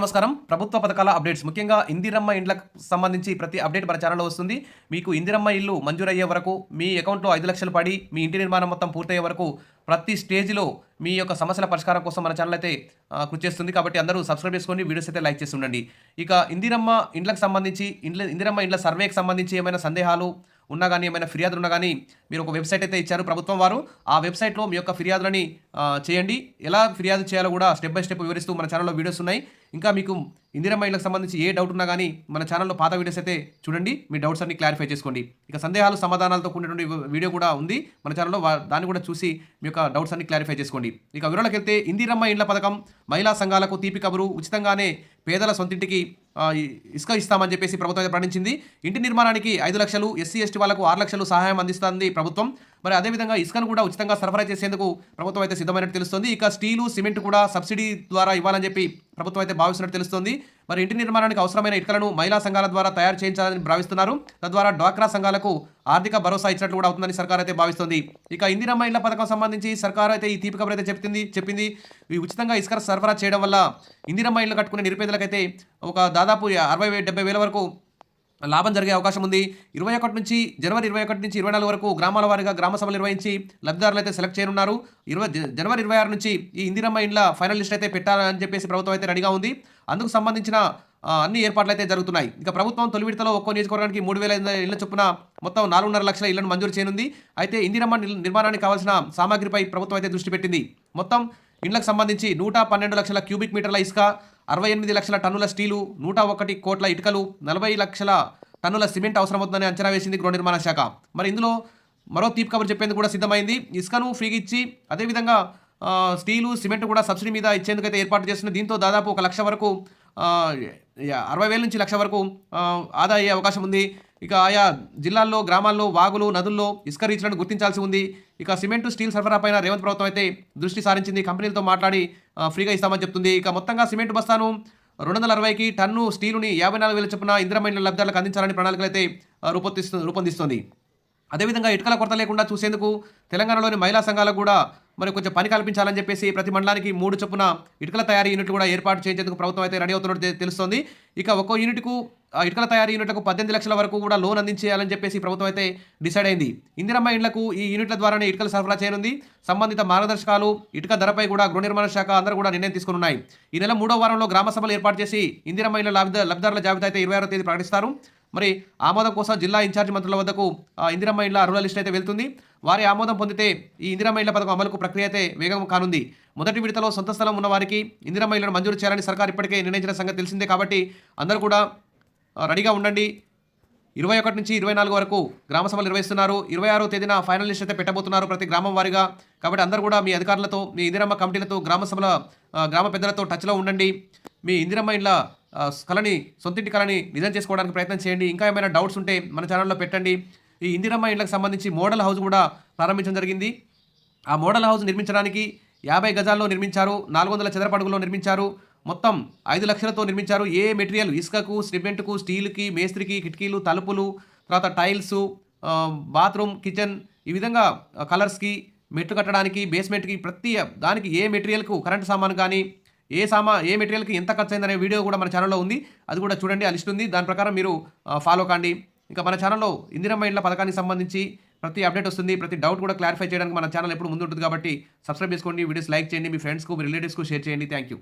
నమస్కారం. ప్రభుత్వ పథకాల అప్డేట్స్. ముఖ్యంగా ఇందిరమ్మ ఇండ్లకు సంబంధించి ప్రతి అప్డేట్ మన ఛానల్లో వస్తుంది. మీకు ఇందిరమ్మ ఇల్లు మంజూరయ్యే వరకు మీ అకౌంట్లో ఐదు లక్షలు పడి మీ ఇంటి నిర్మాణం మొత్తం పూర్తయ్యే వరకు ప్రతి స్టేజ్లో మీ యొక్క సమస్యల పరిష్కారం కోసం మన ఛానల్ అయితే కృషి చేస్తుంది. కాబట్టి అందరూ సబ్స్క్రైబ్ చేసుకొని వీడియోస్ అయితే లైక్ చేసి ఉండండి. ఇక ఇందిరమ్మ ఇండ్లకు సంబంధించి ఇండ్ల ఇందిరమ్మ ఇండ్ల సర్వేకి సంబంధించి ఏమైనా సందేహాలు ఉన్నా కానీ ఏమైనా ఫిర్యాదులు ఉన్నా కానీ మీరు ఒక వెబ్సైట్ అయితే ఇచ్చారు ప్రభుత్వం వారు. ఆ వెబ్సైట్లో మీ యొక్క ఫిర్యాదులని చేయండి. ఎలా ఫిర్యాదు చేయాలో కూడా స్టెప్ బై స్టెప్ వివరిస్తూ మన ఛానల్లో వీడియోస్ ఉన్నాయి. ఇంకా మీకు ఇందిరమ్మ ఇళ్ళకి సంబంధించి ఏ డౌట్ ఉన్నా కానీ మన ఛానల్లో పాత వీడియోస్ అయితే చూడండి. మీ డౌట్స్ అన్ని క్లారిఫై చేసుకోండి. ఇక సందేహాలు సమాధానాలతో కూడినటువంటి వీడియో కూడా ఉంది. మన ఛానల్లో దాన్ని కూడా చూసి మీ యొక్క డౌట్స్ అన్ని క్లారిఫై చేసుకోండి. ఇక వివరాలకు వెళ్తే ఇందిరమ్మ ఇండ్ల పథకం మహిళా సంఘాలకు తీపి కబురు. ఉచితంగానే పేదల సొంతింటికి ఇసుక ఇస్తామని చెప్పేసి ప్రభుత్వం అయితే ప్రకటించింది. ఇంటి నిర్మాణానికి ఐదు లక్షలు ఎస్సీ ఎస్టీ వాళ్ళకు ఆరు లక్షలు సహాయం అందిస్తుంది ప్రభుత్వం. మరి అదేవిధంగా ఇసుకను కూడా ఉచితంగా సరఫరా చేసేందుకు ప్రభుత్వం అయితే సిద్ధమైనట్టు తెలుస్తుంది. ఇక స్టీలు సిమెంట్ కూడా సబ్సిడీ ద్వారా ఇవ్వాలని చెప్పి ప్రభుత్వం అయితే భావిస్తున్నట్టు తెలుస్తుంది. మరి ఇంటి నిర్మాణానికి అవసరమైన ఇటుకలను మహిళా సంఘాల ద్వారా తయారు చేయించాలని భావిస్తున్నారు. తద్వారా డ్వాక్రా సంఘాలకు ఆర్థిక భరోసా ఇచ్చినట్లు కూడా అవుతుందని సర్కార్ అయితే భావిస్తుంది. ఇక ఇందిరమ్మ ఇళ్ళ పథకం సంబంధించి సర్కార్ అయితే ఈ తీపి కబురు అయితే చెప్తుంది చెప్పింది. ఈ ఉచితంగా ఇసుక సరఫరా చేయడం వల్ల ఇందిరమ్మ ఇళ్ళు కట్టుకునే నిరుపేదలకైతే ఒక దాదాపు అరవై డెబ్బై వేల వరకు లాభం జరిగే అవకాశం ఉంది. ఇరవై ఒకటి నుంచి జనవరి ఇరవై ఒకటి నుంచి ఇరవై నాలుగు వరకు గ్రామాల వారీగా గ్రామ సభలు నిర్వహించి లబ్ధిదారులు అయితే సెలెక్ట్ చేయనున్నారు. ఇరవై జనవరి ఇరవై ఆరు నుంచి ఈ ఇందిరమ్మ ఇండ్ల ఫైనల్ లిస్ట్ అయితే పెట్టాలని చెప్పేసి ప్రభుత్వం అయితే రెడీగా ఉంది. అందుకు సంబంధించిన అన్ని ఏర్పాట్లు అయితే జరుగుతున్నాయి. ఇక ప్రభుత్వం తొలి విడతలో ఒక్కో నియోజకవర్గానికి మూడు వేల ఇళ్ళ చొప్పున మొత్తం నాలుగున్నర లక్షల ఇళ్ళను మంజూరు చేయనుంది. అయితే ఇందిరమ్మ నిర్మాణానికి కావాల్సిన సామాగ్రిపై ప్రభుత్వం అయితే దృష్టి పెట్టింది. మొత్తం ఇండ్లకు సంబంధించి నూట పన్నెండు లక్షల క్యూబిక్ మీటర్ల ఇసుక అరవై ఎనిమిది లక్షల టన్నుల స్టీలు నూట ఒకటి కోట్ల ఇటుకలు నలభై లక్షల టన్నుల సిమెంట్ అవసరమవుతుందని అంచనా వేసింది గృహ నిర్మాణ శాఖ. మరి ఇందులో మరో తీపి కబురు చెప్పేందుకు కూడా సిద్ధమైంది. ఇసుకను ఫ్రీగా ఇచ్చి అదేవిధంగా స్టీలు సిమెంట్ కూడా సబ్సిడీ మీద ఇచ్చేందుకు అయితే ఏర్పాటు చేస్తుంది. దీంతో దాదాపు ఒక లక్ష వరకు అరవై వేల నుంచి లక్ష వరకు ఆదా అయ్యే అవకాశం ఉంది. ఇక ఆయా జిల్లాల్లో గ్రామాల్లో వాగులు నదుల్లో ఇసుక రీచ్లను గుర్తించాల్సి ఉంది. ఇక సిమెంట్ స్టీల్ సరఫరా పైన రేవంత్ ప్రభుత్వం అయితే దృష్టి సారించింది. కంపెనీలతో మాట్లాడి ఫ్రీగా ఇస్తామని చెప్తుంది. ఇక మొత్తంగా సిమెంట్ బస్తాను రెండు వందల అరవైకి టన్ను స్టీలుని యాభై నాలుగు వేల చొప్పున ఇంద్రమైన లబ్ధాలకు అందించాలని ప్రణాళికలు అయితే రూపొందిస్తు రూపొందిస్తుంది. అదేవిధంగా ఇటుకల కొరత లేకుండా చూసేందుకు తెలంగాణలోని మహిళా సంఘాలకు కూడా మరి కొంచెం పని కల్పించాలని చెప్పేసి ప్రతి మండలానికి మూడు చొప్పున ఇటుకల తయారీ యూనిట్లు కూడా ఏర్పాటు చేయించేందుకు ప్రభుత్వం అయితే రెడీ అవుతున్నట్టు తెలుస్తుంది తెలుస్తోంది. ఇక ఒక్కో యూనిట్కు ఇటుకల తయారీ యూనిట్లకు పద్దెనిమిది లక్షల వరకు కూడా లోన్ అందించేయాలని చెప్పేసి ప్రభుత్వం అయితే డిసైడ్ అయింది. ఇందిరమ్మ ఇండ్లకు ఈ యూనిట్ల ద్వారానే ఇటుకలు సరఫరా చేయనుంది. సంబంధిత మార్గదర్శకాలు ఇటుక ధరపై కూడా గృహ నిర్మాణ శాఖ అందరూ కూడా నిర్ణయం తీసుకున్నాయి ఈ నెల మూడో వారంలో గ్రామ సభలు ఏర్పాటు చేసి ఇందిరమ్మ ఇండ్ల లబ్ధ లబ్ధారుల జాబితా అయితే ఇరవై ఆరో తేదీ ప్రకటిస్తారు. మరి ఆమోదం కోసం జిల్లా ఇన్ఛార్జ్ మంత్రుల వద్దకు ఆ, ఇందిరమ్మ ఇళ్ళ అర్హుల లిస్ట్ అయితే వెళ్తుంది. వారి ఆమోదం పొందితే ఈ ఇందిరమ్మ ఇళ్ళ పథకం అమలుకు ప్రక్రియ అయితే వేగం కానుంది. మొదటి విడతలో సొంత స్థలం ఉన్న వారికి ఇందిరమ్మ ఇళ్ళను మంజూరు చేయాలని సర్కార్ ఇప్పటికే నిర్ణయించిన సంగతి తెలిసిందే కాబట్టి అందరూ కూడా రెడీగా ఉండండి. ఇరవై ఒకటి నుంచి ఇరవై నాలుగు వరకు గ్రామ సభలు నిర్వహిస్తున్నారు. ఇరవై ఆరో తేదీన ఫైనల్ లిస్ట్ అయితే పెట్టబోతున్నారు ప్రతి గ్రామం వారిగా. కాబట్టి అందరూ కూడా మీ అధికారులతో మీ ఇందిరమ్మ కమిటీలతో గ్రామ సభల గ్రామ పెద్దలతో టచ్లో ఉండండి. మీ ఇందిరమ్మ ఇండ్ల కళని సొంతింటి కళని నిజం చేసుకోవడానికి ప్రయత్నం చేయండి. ఇంకా ఏమైనా డౌట్స్ ఉంటే మన ఛానల్లో పెట్టండి. ఈ ఇందిరమ్మ ఇండ్లకు సంబంధించి మోడల్ హౌస్ కూడా ప్రారంభించడం జరిగింది. ఆ మోడల్ హౌస్ నిర్మించడానికి యాభై గజాల్లో నిర్మించారు నాలుగు వందల చదరపడుగులో నిర్మించారు మొత్తం ఐదు లక్షలతో నిర్మించారు. ఏ మెటీరియల్? ఇసుకకు సిమెంట్కు స్టీల్కి మేస్త్రికి కిటికీలు తలుపులు తర్వాత టైల్స్ బాత్రూమ్ కిచెన్ ఈ విధంగా కలర్స్కి మెట్లు కట్టడానికి బేస్మెంట్కి ప్రతి దానికి ఏ మెటీరియల్కు కరెంట్ సామాన్ కానీ ఏ సామా ఏ మెటీరియల్కి ఎంత ఖర్చు అయిందనే వీడియో కూడా మన ఛానల్లో ఉంది. అది కూడా చూడండి ఆ లిస్ట్ ఉంది. దాని ప్రకారం మీరు ఫాలో కాండి. ఇంకా మన ఛానల్లో ఇందిరమ్మ ఇండ్ల పథకానికి సంబంధించి ప్రతి అప్డేట్ వస్తుంది. ప్రతి డౌట్ కూడా క్లారిఫై చేయడానికి మన ఛానల్ ఎప్పుడు ముందు ఉంటుంది కాబట్టి సబ్స్క్రైబ్ చేసుకోండి. వీడియోస్ లైక్ చేయండి. మీ ఫ్రెండ్స్కు మీ రిలేటివ్స్కు షేర్ చేయండి. Thank you.